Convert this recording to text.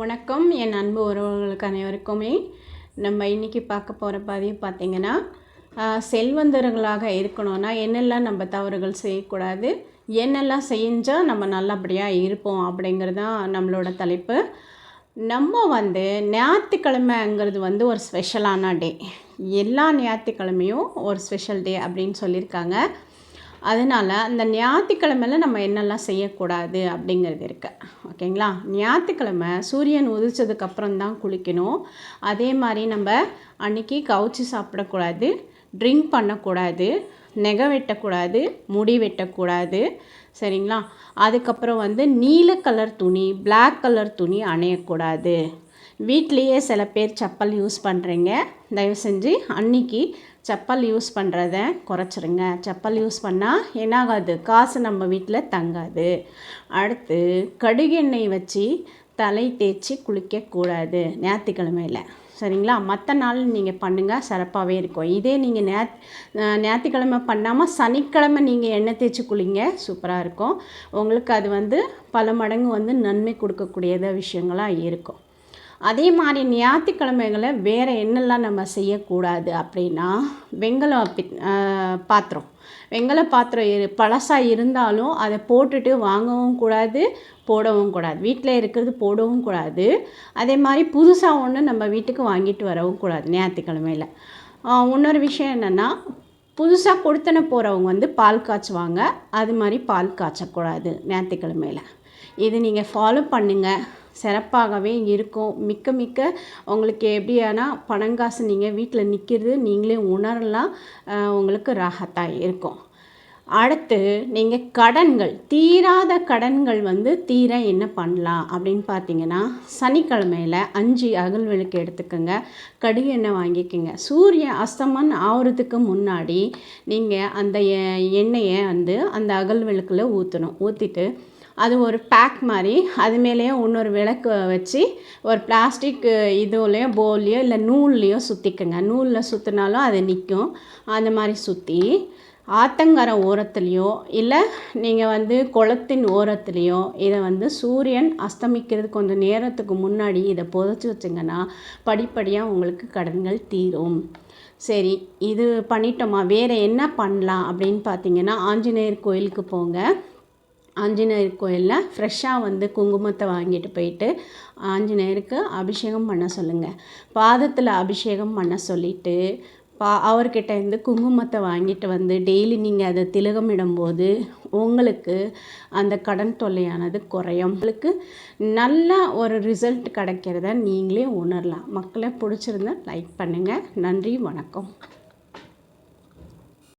வணக்கம். என் அன்பு உறவுகளுக்கு அனைவருக்குமே நம்ம இன்றைக்கி பார்க்க போகிற பதிவு பார்த்திங்கன்னா செல்வந்தர்களாக இருக்கணும்னா என்னெல்லாம் நம்ம தவறுகள் செய்யக்கூடாது என்னெல்லாம் செஞ்சால் நம்ம நல்லபடியாக இருப்போம் அப்படிங்கிறது தான் நம்மளோட தலைப்பு. நம்ம வந்து ஞாயிற்றுக்கிழமைங்கிறது வந்து ஒரு ஸ்பெஷலான டே எல்லா ஞாயிற்றுக்கிழமையும் ஒரு ஸ்பெஷல் டே அப்படின்னு சொல்லியிருக்காங்க. அதனால் அந்த ஞாயிற்றுக்கிழமையில் நம்ம என்னெல்லாம் செய்யக்கூடாது அப்படிங்கிறது இருக்குது ஓகேங்களா? ஞாயிற்றுக்கிழமை சூரியன் உதிச்சதுக்கப்புறம் தான் குளிக்கணும். அதே மாதிரி நம்ம அன்னைக்கு கவுச்சி சாப்பிடக்கூடாது ட்ரிங்க் பண்ணக்கூடாது நெகை வெட்டக்கூடாது முடி வெட்டக்கூடாது. சரிங்களா? அதுக்கப்புறம் வந்து நீல கலர் துணி பிளாக் கலர் துணி அணையக்கூடாது. வீட்லேயே சில பேர் செப்பல் யூஸ் பண்ணுறீங்க தயவு செஞ்சு அன்னைக்கு செப்பல் யூஸ் பண்ணுறத குறைச்சிருங்க. செப்பல் யூஸ் பண்ணால் என்னாகாது? காசு நம்ம வீட்டில் தங்காது. அடுத்து கடுகெண்ணெய் வச்சு தலை தேய்ச்சி குளிக்கக்கூடாது ஞாயிற்றுக்கிழமையில். சரிங்களா? மற்ற நாள் நீங்கள் பண்ணுங்கள் சிறப்பாகவே இருக்கும். இதே நீங்கள் ஞா ஞாயிற்றுக்கிழமை பண்ணாமல் சனிக்கிழமை நீங்கள் எண்ணெய் தேய்ச்சி குளிங்க சூப்பராக இருக்கும். உங்களுக்கு அது வந்து பல மடங்கு வந்து நன்மை கொடுக்கக்கூடியத விஷயங்களாக இருக்கும். அதே மாதிரி ஞாயிற்றுக்கிழமைகளை வேறு என்னெல்லாம் நம்ம செய்யக்கூடாது அப்படின்னா வெங்கல பாத்திரம். வெங்கல பாத்திரம் இரு பழசாக இருந்தாலும் அதை போட்டுட்டு வாங்கவும் கூடாது போடவும் கூடாது. வீட்டில் இருக்கிறது போடவும் கூடாது. அதே மாதிரி புதுசாக ஒன்று நம்ம வீட்டுக்கு வாங்கிட்டு வரவும் கூடாது ஞாயிற்றுக்கிழமையில். இன்னொரு விஷயம் என்னென்னா புதுசாக கொடுத்தன போகிறவங்க வந்து பால் காய்ச்சுவாங்க. அது மாதிரி பால் காய்ச்சக்கூடாது ஞாயிற்றுக்கிழமையில். இது நீங்கள் ஃபாலோ பண்ணுங்கள் சிறப்பாகவே இருக்கும். மிக்க மிக்க உங்களுக்கு எப்படியானா பணங்காசு நீங்கள் வீட்டில் நிற்கிறது நீங்களே உணரலாம். உங்களுக்கு ராகத்தாக இருக்கும். அடுத்து நீங்கள் கடன்கள் தீராத கடன்கள் வந்து தீர என்ன பண்ணலாம் அப்படின்னு பார்த்தீங்கன்னா சனிக்கிழமையில் அஞ்சு அகல் விளக்கு எடுத்துக்கோங்க. கடுகு எண்ணெய் வாங்கிக்கோங்க. சூரியன் அஸ்தமன் ஆகிறதுக்கு முன்னாடி நீங்கள் அந்த எண்ணெயை வந்து அந்த அகல் விளக்கில் ஊற்றணும் ஊற்றிட்டு அது ஒரு பேக் மாதிரி. அது மேலேயே இன்னொரு விளக்கு வச்சு ஒரு பிளாஸ்டிக் இதுலேயோ போல்லையோ இல்லை நூல்லையோ சுற்றிக்கங்க நூலில் சுற்றினாலும் அது நிற்கும் அந்த மாதிரி சுற்றி ஆத்தங்கரம் ஓரத்துலேயோ இல்லை நீங்கள் வந்து குளத்தின் ஓரத்துலேயோ இதை வந்து சூரியன் அஸ்தமிக்கிறது கொஞ்சம் நேரத்துக்கு முன்னாடி இதை புதைச்சி வச்சிங்கன்னா படிப்படியாக உங்களுக்கு கடன்கள் தீரும். சரி இது பண்ணிட்டோமா? வேறு என்ன பண்ணலாம் அப்படின்னு பார்த்தீங்கன்னா ஆஞ்சநேயர் கோயிலுக்கு போங்க. ஆஞ்சநேயர் கோயிலில் ஃப்ரெஷ்ஷாக வந்து குங்குமத்தை வாங்கிட்டு போயிட்டு ஆஞ்சநேயருக்கு அபிஷேகம் பண்ண சொல்லுங்கள் பாதத்தில் அபிஷேகம் பண்ண சொல்லிவிட்டு பா அவர்கிட்ட இருந்து குங்குமத்தை வாங்கிட்டு வந்து டெய்லி நீங்கள் அதை திலகமிடும்போது உங்களுக்கு அந்த கடன் தொல்லையானது குறையும். உங்களுக்கு நல்ல ஒரு ரிசல்ட் கிடைக்கிறத நீங்களே உணரலாம். மக்களை பிடிச்சிருந்தா லைக் பண்ணுங்கள் நன்றி வணக்கம்.